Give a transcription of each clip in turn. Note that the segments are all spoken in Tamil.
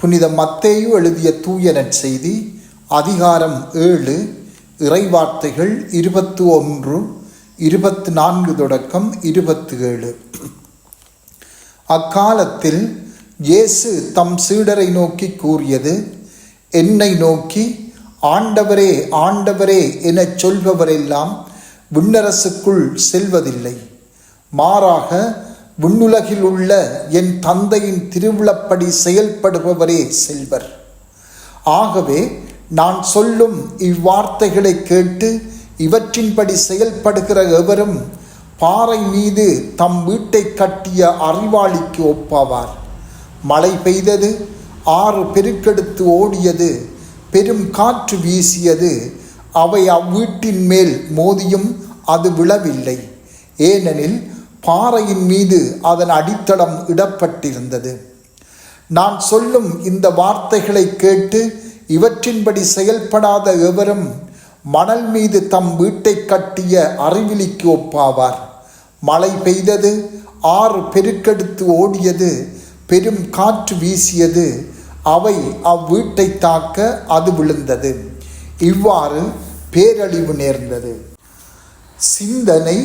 புனித மத்தேயு எழுதிய தூய நற்செய்தி அதிகாரம் ஏழு இறைவார்த்தைகள் இருபத்து ஒன்று இருபத்து நான்கு தொடக்கம் இருபத்து ஏழு அக்காலத்தில் இயேசு தம் சீடரை நோக்கி கூறியது என்னை நோக்கி ஆண்டவரே ஆண்டவரே எனச் சொல்பவரெல்லாம் விண்ணரசுக்குள் செல்வதில்லை. மாறாக விண்ணுலகில் உள்ள என் தந்தையின் திருவிழப்படி செயல்படுபவரே செல்வர். ஆகவே நான் சொல்லும் இவ்வார்த்தைகளை கேட்டு இவற்றின்படி செயல்படுகிற எவரும் பாறை மீது தம் வீட்டை கட்டிய அறிவாளிக்கு ஒப்பாவார். மழை பெய்தது ஆறு பெருக்கெடுத்து ஓடியது பெரும் காற்று வீசியது அவை அவ்வீட்டின் மேல் மோதியும் அது விழவில்லை. ஏனெனில் பாறையின் மீது அதன் அடித்தளம் இடப்பட்டிருந்தது. நான் சொல்லும் இந்த வார்த்தைகளை கேட்டு இவற்றின்படி செயல்படாத எவரும் மணல் மீது தம் வீட்டை கட்டிய அறிவிலிக்கு ஒப்பாவார். மழை பெய்தது ஆறு பெருக்கெடுத்து ஓடியது பெரும் காற்று வீசியது அவை அவ்வீட்டை தாக்க அது விழுந்தது. இவ்வாறு பேரழிவு நேர்ந்தது. சிந்தனை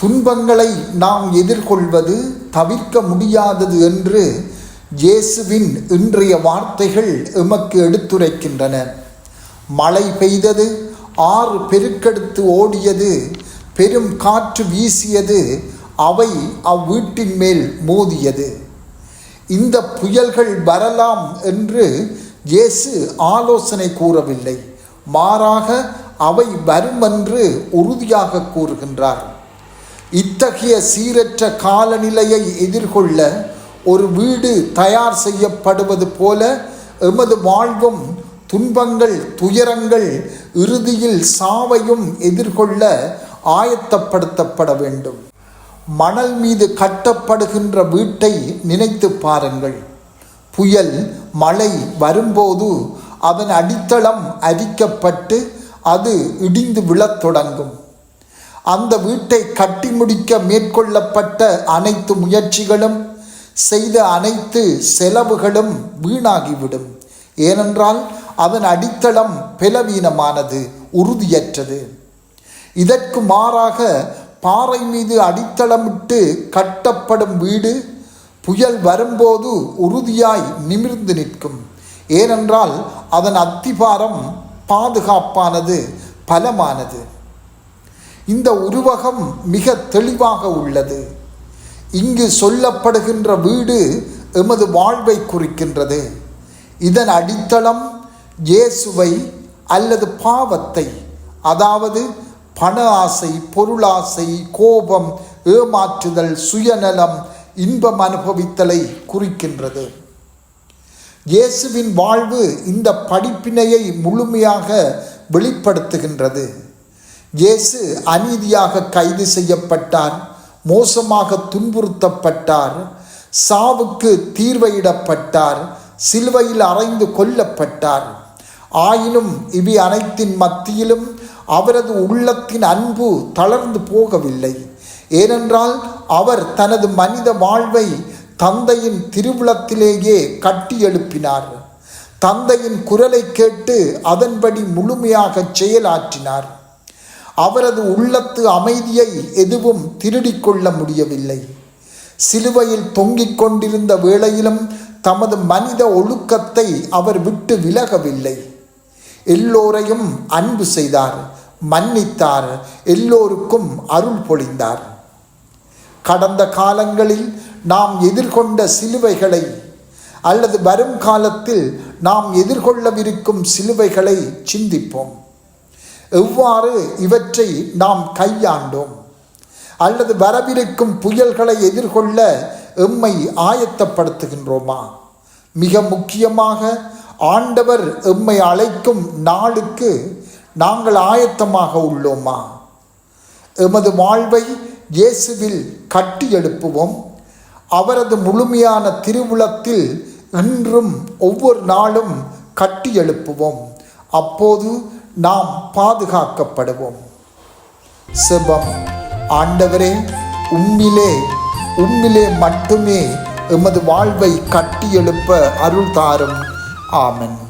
துன்பங்களை நாம் எதிர்கொள்வது தவிர்க்க முடியாதது என்று இயேசுவின் இன்றைய வார்த்தைகள் எமக்கு எடுத்துரைக்கின்றன. மழை பெய்தது ஆறு பெருக்கெடுத்து ஓடியது பெரும் காற்று வீசியது அவை அவ்வீட்டின் மேல் மோதியது. இந்த புயல்கள் வரலாம் என்று இயேசு ஆலோசனை கூறவில்லை. மாறாக அவை வரும் என்று உறுதியாக கூறுகின்றார். இத்தகைய சீரற்ற காலநிலையை எதிர்கொள்ள ஒரு வீடு தயார் செய்யப்படுவது போல எமது வாழ்வும் துன்பங்கள் துயரங்கள் இறுதியில் சாவையும் எதிர்கொள்ள ஆயத்தப்படுத்தப்பட வேண்டும். மணல் மீது கட்டப்படுகின்ற வீட்டை நினைத்து பாருங்கள். புயல் மழை வரும்போது அதன் அடித்தளம் அரிக்கப்பட்டு அது இடிந்து விழத் தொடங்கும். அந்த வீட்டை கட்டி முடிக்க மேற்கொள்ளப்பட்ட அனைத்து முயற்சிகளும் செய்த அனைத்து செலவுகளும் வீணாகிவிடும். ஏனென்றால் அதன் அடித்தளம் பலவீனமானது உறுதியற்றது. இதற்கு மாறாக பாறை மீது அடித்தளமிட்டு கட்டப்படும் வீடு புயல் வரும்போது உறுதியாய் நிமிர்ந்து நிற்கும். ஏனென்றால் அதன் அத்திபாரம் பாதுகாப்பானது பலமானது. இந்த உருவகம் மிக தெளிவாக உள்ளது. இங்கு சொல்லப்படுகின்ற வீடு எமது வாழ்வை குறிக்கின்றது. இதன் அடித்தளம் இயேசுவை அல்லது பாவத்தை அதாவது பண ஆசை பொருளாசை கோபம் ஏமாற்றுதல் சுயநலம் இன்பம் அனுபவித்தலை குறிக்கின்றது. இயேசுவின் வாழ்வு இந்த படிப்பினையை முழுமையாக வெளிப்படுத்துகின்றது. இயேசு அநீதியாக கைது செய்யப்பட்டார் மோசமாக துன்புறுத்தப்பட்டார் சாவுக்கு தீர்வையிடப்பட்டார் சிலுவையில் அறைந்து கொல்லப்பட்டார். ஆயினும் இவை அனைத்தின் மத்தியிலும் அவரது உள்ளத்தின் அன்பு தளர்ந்து போகவில்லை. ஏனென்றால் அவர் தனது மனித வாழ்வை தந்தையின் திருவுளத்திலேயே கட்டி எழுப்பினார். தந்தையின் குரலை கேட்டு அதன்படி முழுமையாக செயலாற்றினார். அவரது உள்ளத்து அமைதியை எதுவும் திருடிக்கொள்ள முடியவில்லை. சிலுவையில் தொங்கிக் கொண்டிருந்த வேளையிலும் தமது மனித ஒழுக்கத்தை அவர் விட்டு விலகவில்லை. எல்லோரையும் அன்பு செய்தார் மன்னித்தார் எல்லோருக்கும் அருள் பொழிந்தார். கடந்த காலங்களில் நாம் எதிர்கொண்ட சிலுவைகளை அல்லது வரும் காலத்தில் நாம் எதிர்கொள்ளவிருக்கும் சிலுவைகளை சிந்திப்போம். எவ்வாறு இவற்றை நாம் கையாண்டோம்? அல்லது வரவிருக்கும் புயல்களை எதிர்கொள்ள எம்மை ஆயத்தப்படுத்துகின்றோமா? மிக முக்கியமாக ஆண்டவர் எம்மை அழைக்கும் நாளுக்கு நாங்கள் ஆயத்தமாக உள்ளோமா? எமது வாழ்வை இயேசுவில் கட்டி எழுப்புவோம். அவரது முழுமையான திருவுளத்தில் இன்றும் ஒவ்வொரு நாளும் கட்டி எழுப்புவோம். அப்போது நாம் பாதுகாக்கப்படுவோம். செபம் ஆண்டவரே உம்மிலே உம்மிலே மட்டுமே எமது வாழ்வை கட்டியெழுப்ப அருள் தாரும். ஆமன்.